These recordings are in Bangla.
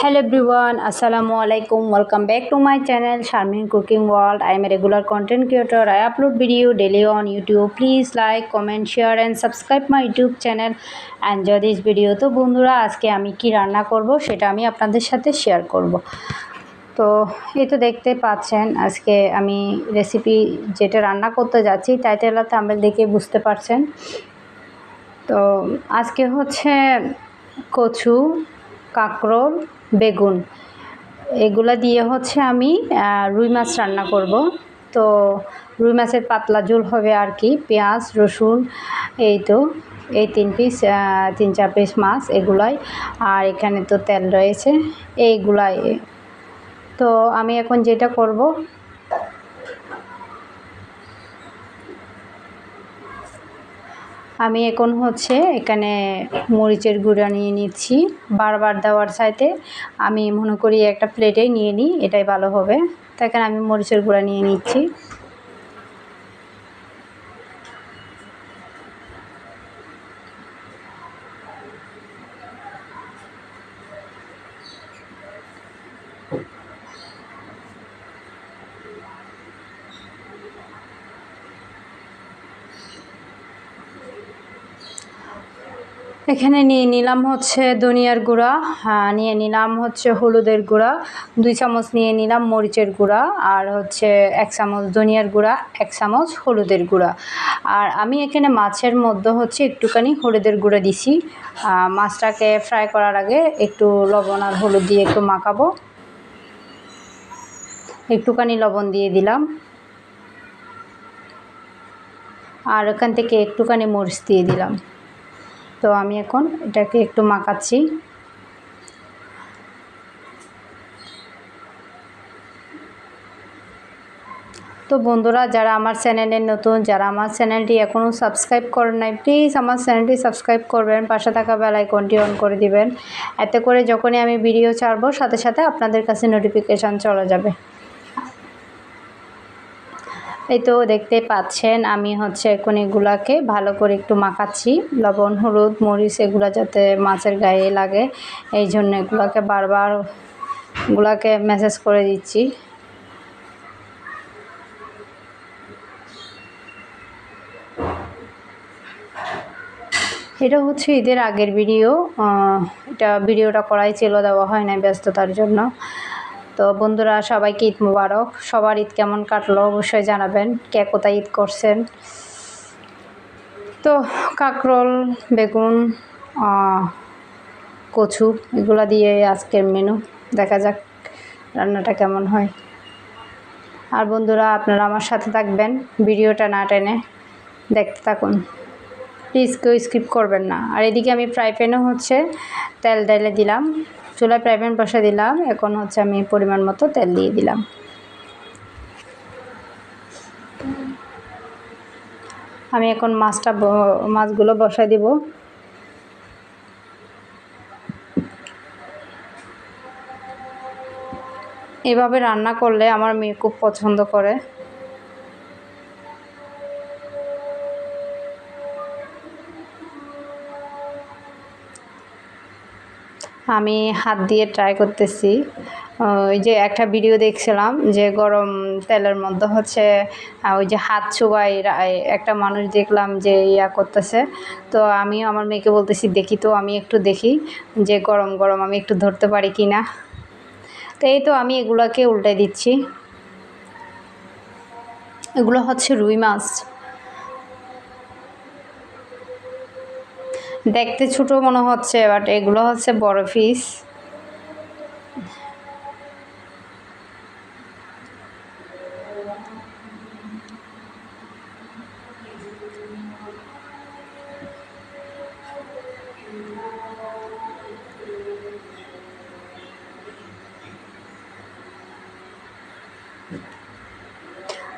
হ্যালো এভরিওয়ান আসসালামু আলাইকুম welcome back to my channel Sharmin cooking world I am regular content creator I upload video daily on YouTube please like comment share and subscribe my YouTube channel and joy this video তো বন্ধুরা আজকে আমি কি রান্না করব, সেটা আমি আপনাদের সাথে শেয়ার করব। তো এই তো দেখতে পাচ্ছেন, আজকে আমি রেসিপি যেটা রান্না করতে যাচ্ছি টাইটেলাতে আমি দেখে বুঝতে পারছেন। তো আজকে হচ্ছে কচু কাঁকরোল, বেগুন। এগুলা দিয়ে হচ্ছে আমি রুই মাছ রান্না করব। তো রুই মাছের পাতলা ঝোল হবে আর কি, পেঁয়াজ, রসুন, এই তো, এই তিন পিস তিন চার পিস মাছ এগুলাই। আর এখানে তো তেল রয়েছে, এইগুলাই। তো আমি এখন যেটা করব আমি এখন হচ্ছে এখানে মরিচের গুঁড়া নিয়ে নিচ্ছি। বারবার দেওয়ার চাইতে আমি মনে করি একটা প্লেটেই নিয়ে নিই, এটাই ভালো হবে। তাই আমি মরিচের গুঁড়া নিয়ে নিচ্ছি। এখানে নিয়ে নিলাম হচ্ছে ধনিয়ার গুঁড়া হ্যাঁ, নিয়ে নিলাম হচ্ছে হলুদের গুঁড়া দুই চামচ নিয়ে নিলাম মরিচের গুঁড়া আর হচ্ছে এক চামচ ধনিয়ার গুঁড়া এক চামচ হলুদের গুঁড়া। আর আমি এখানে মাছের মধ্যে হচ্ছে একটুখানি হলুদের গুঁড়া দিছি। মাছটাকে ফ্রাই করার আগে একটু লবণ আর হলুদ দিয়ে একটু মাখাবো। একটুখানি লবণ দিয়ে দিলাম। আর ওখান থেকে একটুখানি মরিচ দিয়ে দিলাম। তো আমি এখন এটাকে একটু মাখাচ্ছি। তো বন্ধুরা, যারা আমার চ্যানেলে নতুন, যারা আমার চ্যানেলটি এখনও সাবস্ক্রাইব করেন নাই প্লিজ আমার চ্যানেলটি সাবস্ক্রাইব করবেন, পাশে থাকা বেল আইকনটি অন করে দিবেন। এতে করে যখনই আমি ভিডিও ছাড়বো, সাথে সাথে আপনাদের কাছে নোটিফিকেশান চলে যাবে। এই তো দেখতে পাচ্ছেন, আমি হচ্ছে এখন এগুলাকে ভালো করে একটু মাখাচ্ছি। লবণ, হলুদ, মরিচ, এগুলো যাতে মাছের গায়ে লাগে, এই জন্য এগুলাকে বারবার গুলাকে মেসেজ করে দিচ্ছি। এটা হচ্ছে ঈদের আগের ভিডিও এটা ভিডিওটা করাই ছিল, দেওয়া হয় না ব্যস্ততার জন্য। তো বন্ধুরা, সবাইকে ঈদ মুবারক। সবার ঈদ কেমন কাটলো অবশ্যই জানাবেন, কে কোথায় ঈদ করছেন। তো কাঁকরোল, বেগুন কচু, এগুলো দিয়ে আজকের মেনু। দেখা যাক রান্নাটা কেমন হয়। আর বন্ধুরা, আপনারা আমার সাথে থাকবেন ভিডিওটা না টেনে। দেখতে থাকুন। প্লিজ কেউ স্কিপ করবেন না। আর এদিকে আমি ফ্রাই প্যানও হচ্ছে তেল ঢেলে দিলাম। চুলায় ফ্রাই প্যান বসে দিলাম। এখন হচ্ছে আমি পরিমাণ মতো তেল দিয়ে দিলাম। আমি এখন মাছটা মাছগুলো বসাই দিব। এভাবে রান্না করলে আমার মেয়ে খুব পছন্দ করে। আমি হাত দিয়ে ট্রাই করতেছি। ওই যে একটা ভিডিও দেখছিলাম যে গরম তেলের মধ্যে হচ্ছে ওই যে হাত চুবাই একটা মানুষ দেখলাম যে ইয়া করতেছে। তো আমি আমার মেয়েকে বলতেছি, দেখি তো, আমি একটু দেখি যে গরম গরম, আমি একটু ধরতে পারি কি না তো এই তো আমি এগুলোকে উল্টে দিচ্ছি। এগুলো হচ্ছে রুই মাছ। দেখতে ছোট মনে হচ্ছে বাট এগুলো হচ্ছে বড় পিস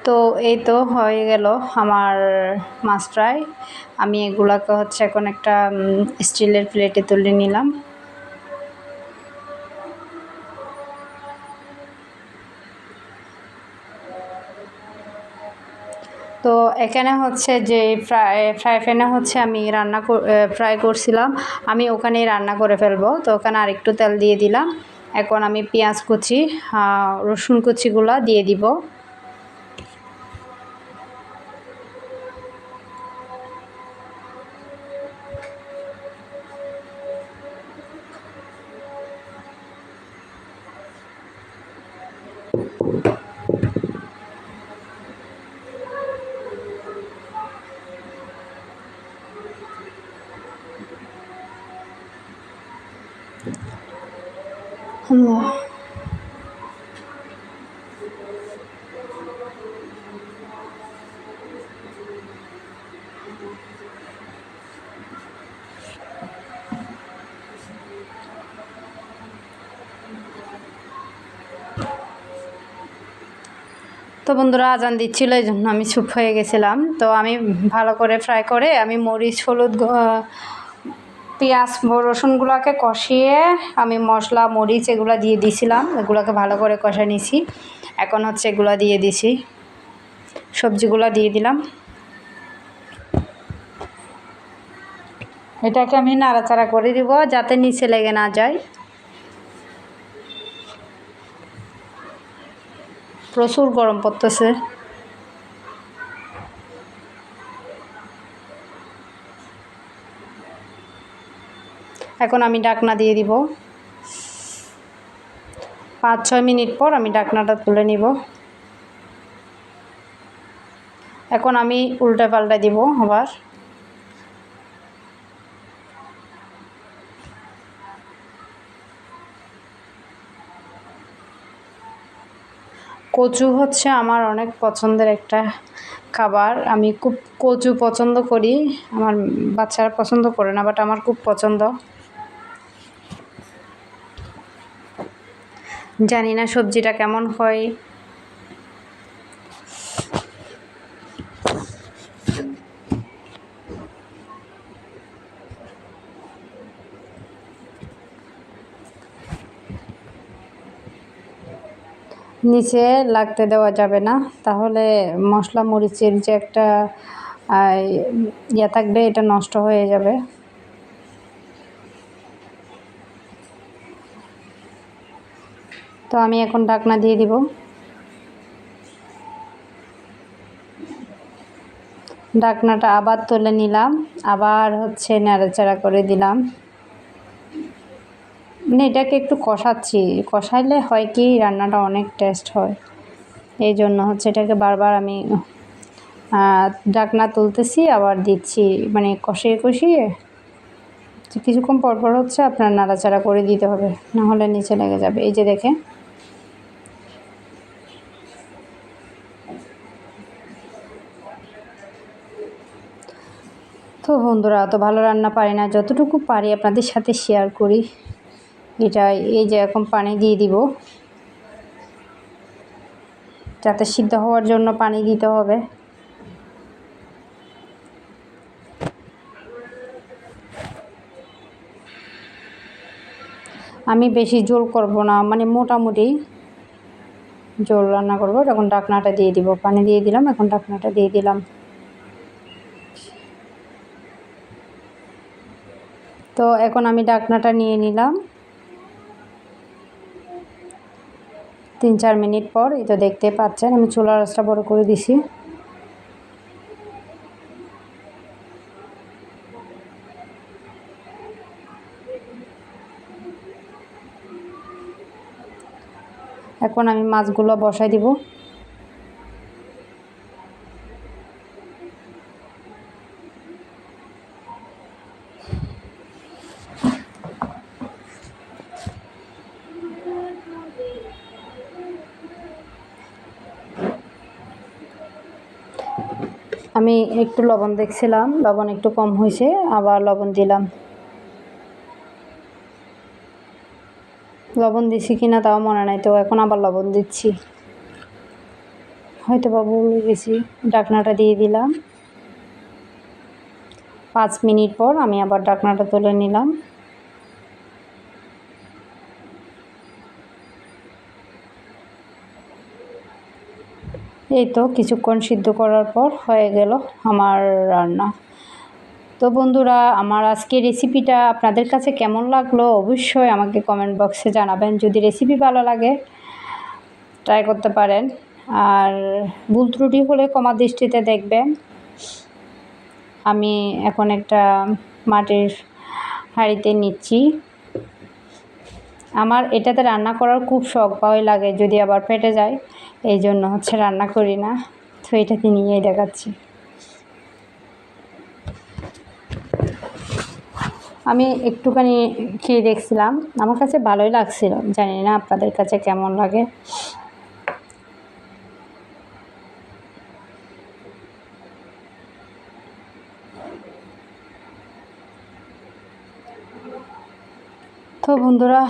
তো এই তো হয়ে গেল আমার মাছটাই আমি এগুলাকে হচ্ছে এখন একটা স্টিলের প্লেটে তুলে নিলাম। তো এখানে হচ্ছে যে ফ্রাই ফ্রাই প্যানে হচ্ছে আমি রান্না ফ্রাই করছিলাম। আমি ওখানেই রান্না করে ফেলব। তো ওখানে আরেকটু তেল দিয়ে দিলাম। এখন আমি পেঁয়াজ কুচি রসুন কুচিগুলো দিয়ে দিব। আল্লাহ তো বন্ধুরা, আজান দিচ্ছিল, এই জন্য আমি চুপ হয়ে গেছিলাম। তো আমি ভালো করে ফ্রাই করে আমি মরিচ, হলুদ পেঁয়াজ রসুনগুলোকে কষিয়ে আমি মশলা, মরিচ এগুলো দিয়ে দিয়েছিলাম এগুলোকে ভালো করে কষা নিছি। এখন হচ্ছে এগুলো দিয়ে দিছি। সবজিগুলো দিয়ে দিলাম। এটাকে আমি নাড়াচাড়া করে দিব যাতে নিচে লেগে না যায়। প্রচুর গরম পড়তেছে। এখন আমি ডাকনা দিয়ে দিব। পাঁচ, ছয় মিনিট পর আমি ডাকনাটা তুলে নিব। এখন আমি উল্টা পাল্টা দিব আবার। কচু হচ্ছে আমার অনেক পছন্দের একটা খাবার। আমি খুব কচু পছন্দ করি। আমার বাচ্চারা পছন্দ করে না বাট আমার খুব পছন্দ। জানি না সবজিটা কেমন হয়। নিচে লাগতে দেওয়া যাবে না। তাহলে মশলা, মরিচের যে একটা ইয়ে থাকবে, এটা নষ্ট হয়ে যাবে। তো আমি এখন ঢাকনা দিয়ে দিব। ঢাকনাটা আবার তুলে নিলাম, আবার হচ্ছে নাড়াচাড়া করে দিলাম। মানে এটাকে একটু কষাচ্ছি, কষাইলে হয় কি রান্নাটা অনেক টেস্ট হয়। এই জন্য হচ্ছে এটাকে বারবার আমি ডাকনা তুলতেছি, আবার দিচ্ছি মানে কষিয়ে কষিয়ে কিছুক্ষণ পরপর হচ্ছে আপনার নাড়াচাড়া করে দিতে হবে নাহলে নিচে লেগে যাবে। এই যে দেখে তো বন্ধুরা অত ভালো রান্না পারি না, যতটুকু পারি আপনাদের সাথে শেয়ার করি। এটা এই যে এখন পানি দিয়ে দিব। যাতে সিদ্ধ হওয়ার জন্য পানি দিতে হবে। আমি বেশি জোল করব না মানে মোটামুটি জোল রান্না করব। তখন ডাকনাটা দিয়ে দিব। পানি দিয়ে দিলাম, এখন ডাকনাটা দিয়ে দিলাম। তো এখন আমি ডাকনাটা নিয়ে নিলাম। তিন চার মিনিট পর, এই তো দেখতে পাচ্ছেন, আমি চুলা রাসটা বড় করে দিছি। এখন আমি মাছগুলো বসাই দিব। আমি একটু লবণ দেখছিলাম, লবণ একটু কম হয়েছে, আবার লবণ দিলাম। লবণ দিছি কিনা তাও মনে নাই, তো এখন আবার লবণ দিচ্ছি। হয়তো বা ভুলে গেছি ডাকনাটা দিয়ে দিলাম। পাঁচ মিনিট পর আমি আবার ডাকনাটা তুলে নিলাম। এই তো কিছুক্ষণ সিদ্ধ করার পর হয়ে গেল আমার রান্না। তো বন্ধুরা, আমার আজকে রেসিপিটা আপনাদের কাছে কেমন লাগল অবশ্যই আমাকে কমেন্ট বক্সে জানাবেন। যদি রেসিপি ভালো লাগে ট্রাই করতে পারেন। আর ভুল ত্রুটি হলে কমা দৃষ্টিতে দেখবেন। আমি এখন একটা মাটির হাঁড়িতে নিচ্ছি। আমার এটাতে রান্না করার খুব শখ, ভয় লাগে যদি আবার ফেটে যায়। এই জন্য হচ্ছে রান্না করি না। তো এটাতে নিয়েই দেখাচ্ছি। আমি একটুখানি খেয়ে দেখছিলাম। আমার কাছে ভালোই লাগছিল। জানি না আপনাদের কাছে কেমন লাগে। তো বন্ধুরা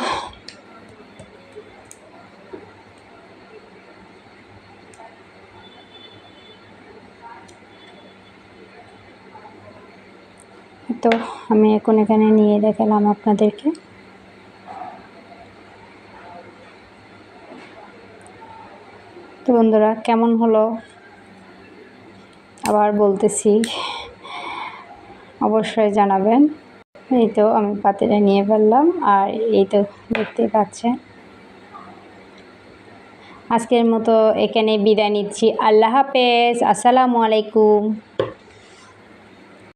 তো আমি এখন এখানে নিয়ে দেখালাম আপনাদেরকে। তো বন্ধুরা, কেমন হলো? আবার বলতেছি, অবশ্যই জানাবেন। এই তো আমি পাতিটা নিয়ে ফেললাম, আর এই তো দেখতে পাচ্ছেন। আজকের মতো এখানে বিদায় নিচ্ছি। আল্লাহ হাফেজ। আসসালামু আলাইকুম।